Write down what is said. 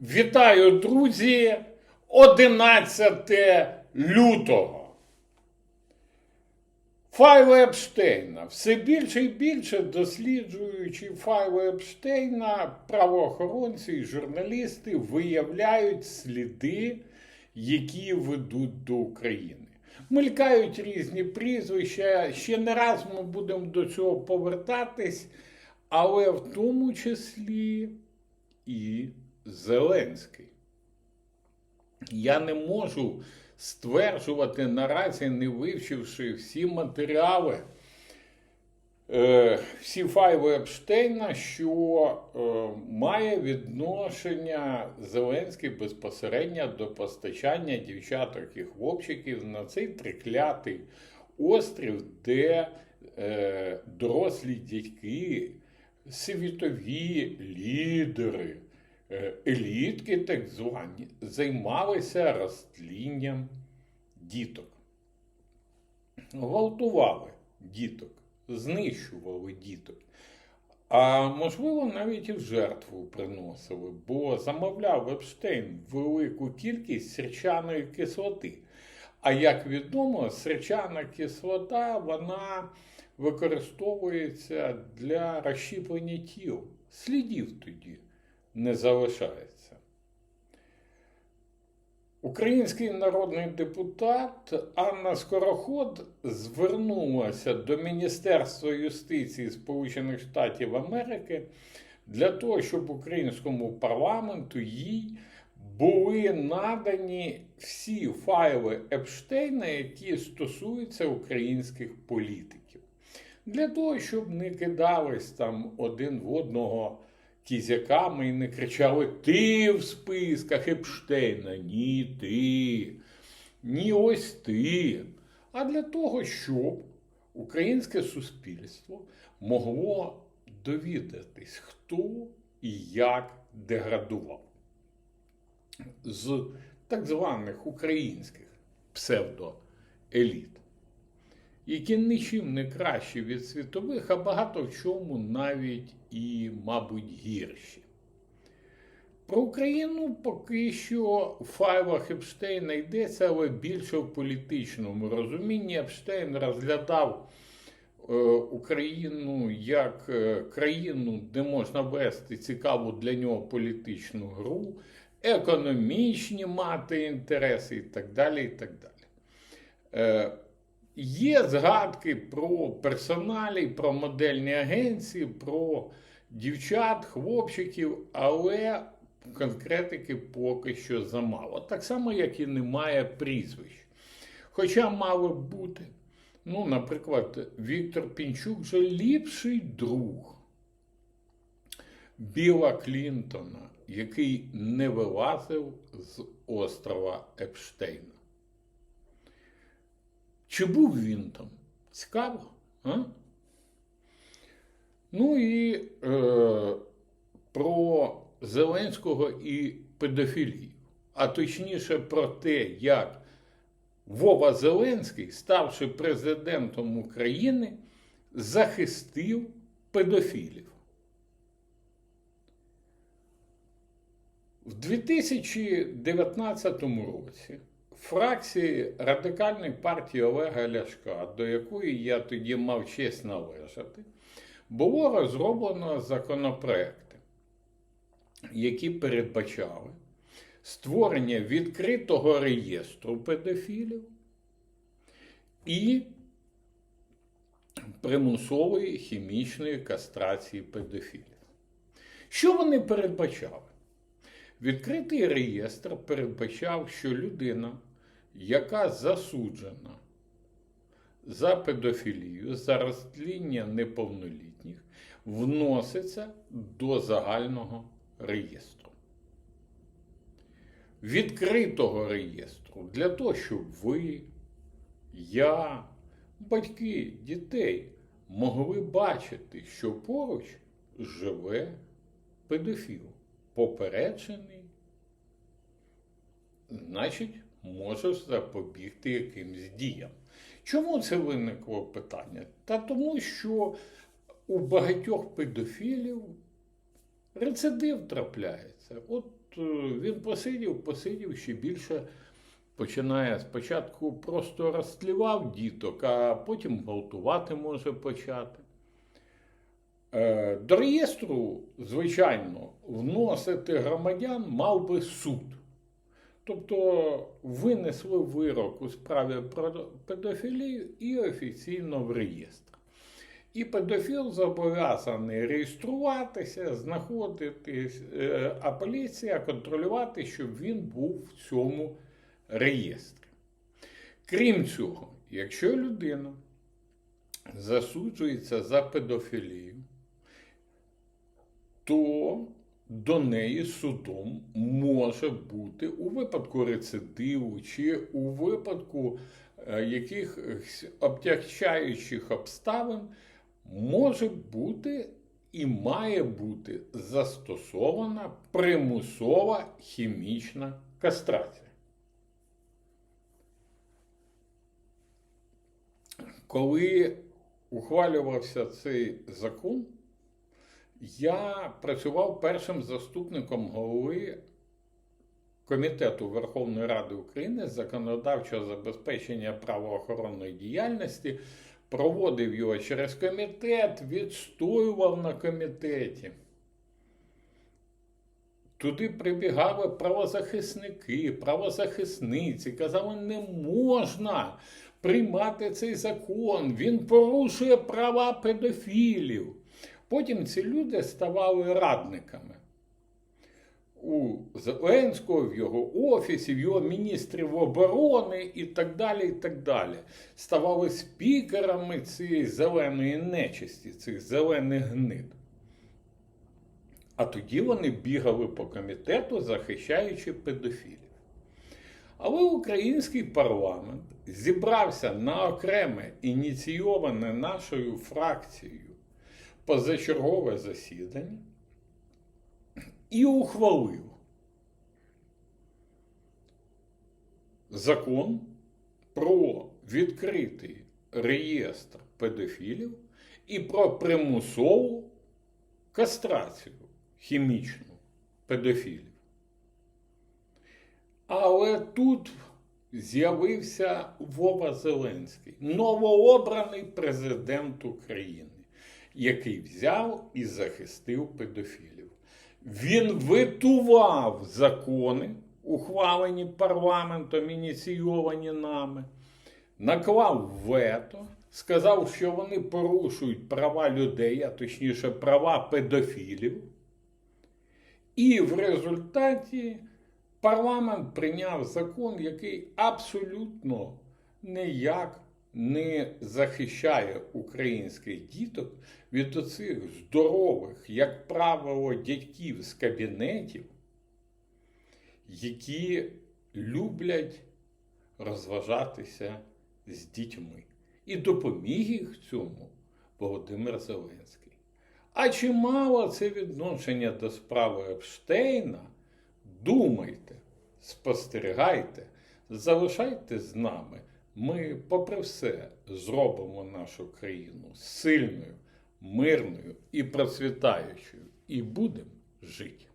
Вітаю, друзі! 11 лютого. Файли Епштейна. Все більше і більше досліджуючи файли Епштейна, правоохоронці і журналісти виявляють сліди, які ведуть до України. Мелькають різні прізвища. Ще не раз ми будемо до цього повертатись, але в тому числі і Зеленський. Я не можу стверджувати наразі, не вивчивши всі матеріали, е, всі файли Епштейна, що е, має відношення Зеленський безпосередньо до постачання дівчаток і хлопчиків на цей триклятий острів, де е, дорослі дядьки, світові лідери, елітки так звані, займалися розтлінням діток. Гвалтували діток, знищували діток. А можливо, навіть і в жертву приносили, бо замовляв Епштейн велику кількість сірчаної кислоти. А як відомо, сірчана кислота вона використовується для розщіплення тіл. Слідів тоді не залишається. Український народний депутат Анна Скороход звернулася до Міністерства юстиції Сполучених Штатів Америки для того, щоб українському парламенту їй були надані всі файли Епштейна, які стосуються українських політиків. Для того, щоб не кидались там один в одного кізяками і не кричали Ти в списках Епштейна, ні ти, ні ось ти. А для того, щоб українське суспільство могло довідатись, хто і як деградував з так званих українських псевдоеліт, які нічим не кращі від світових, а багато в чому навіть і, мабуть, гірші. Про Україну поки що в файлах йдеться, але більше в політичному розумінні Епштейн розглядав е, Україну як е, країну, де можна вести цікаву для нього політичну гру, економічні мати інтереси і так далі. і так далі. Є згадки про персоналі, про модельні агенції, про дівчат, хлопчиків, але конкретики поки що замало. Так само, як і немає прізвищ. Хоча мало бути, ну, наприклад, Віктор Пінчук вже ліпший друг Біла Клінтона, який не вилазив з острова Епштейна. Чи був він там? Цікаво? А? Ну і е, про Зеленського і педофілію. А точніше про те, як Вова Зеленський, ставши президентом України, захистив педофілів. В 2019 році фракції Радикальної партії Олега Ляшка, до якої я тоді мав честь належати, було розроблено законопроекти, які передбачали створення відкритого реєстру педофілів і примусової хімічної кастрації педофілів. Що вони передбачали? Відкритий реєстр передбачав, що людина, яка засуджена за педофілію, за розтління неповнолітніх, вноситься до загального реєстру. Відкритого реєстру для того, щоб ви, я, батьки, дітей могли бачити, що поруч живе педофіл попереджений, значить, можеш запобігти якимсь діям. Чому це виникло питання? Та тому, що у багатьох педофілів рецидив трапляється. От е, він посидів, посидів ще більше. Починає спочатку просто розтлівав діток, а потім гвалтувати може почати. Е, До реєстру, звичайно, вносити громадян мав би суд. Тобто винесли вирок у справі про педофілію і офіційно в реєстр. І педофіл зобов'язаний реєструватися, знаходитись, е, а поліція контролювати, щоб він був в цьому реєстрі. Крім цього, якщо людина засуджується за педофілію, то до неї судом може бути у випадку рецидиву чи у випадку е, якихось обтягчаючих обставин може бути і має бути застосована примусова хімічна кастрація. Коли ухвалювався цей закон, я працював першим заступником голови Комітету Верховної Ради України з законодавчого забезпечення правоохоронної діяльності, проводив його через комітет, відстоював на комітеті. Туди прибігали правозахисники, правозахисниці, казали, не можна приймати цей закон, він порушує права педофілів. Потім ці люди ставали радниками у Зеленського, в його офісі, в його міністрів оборони і так далі. і так далі. Ставали спікерами цієї зеленої нечисті, цих зелених гнид. А тоді вони бігали по комітету, захищаючи педофілів. Але український парламент зібрався на окреме ініційоване нашою фракцією позачергове засідання і ухвалив закон про відкритий реєстр педофілів і про примусову кастрацію хімічну педофілів. Але тут з'явився Вова Зеленський, новообраний президент України, який взяв і захистив педофілів. Він витував закони, ухвалені парламентом, ініційовані нами, наклав вето, сказав, що вони порушують права людей, а точніше права педофілів. І в результаті парламент прийняв закон, який абсолютно ніяк не захищає українських діток від оцих здорових, як правило, дядьків з кабінетів, які люблять розважатися з дітьми. І допоміг їх цьому Володимир Зеленський. А чи мало це відношення до справи Епштейна? Думайте, спостерігайте, залишайте з нами. Ми, попри все, зробимо нашу країну сильною, мирною і процвітаючою, і будемо жити.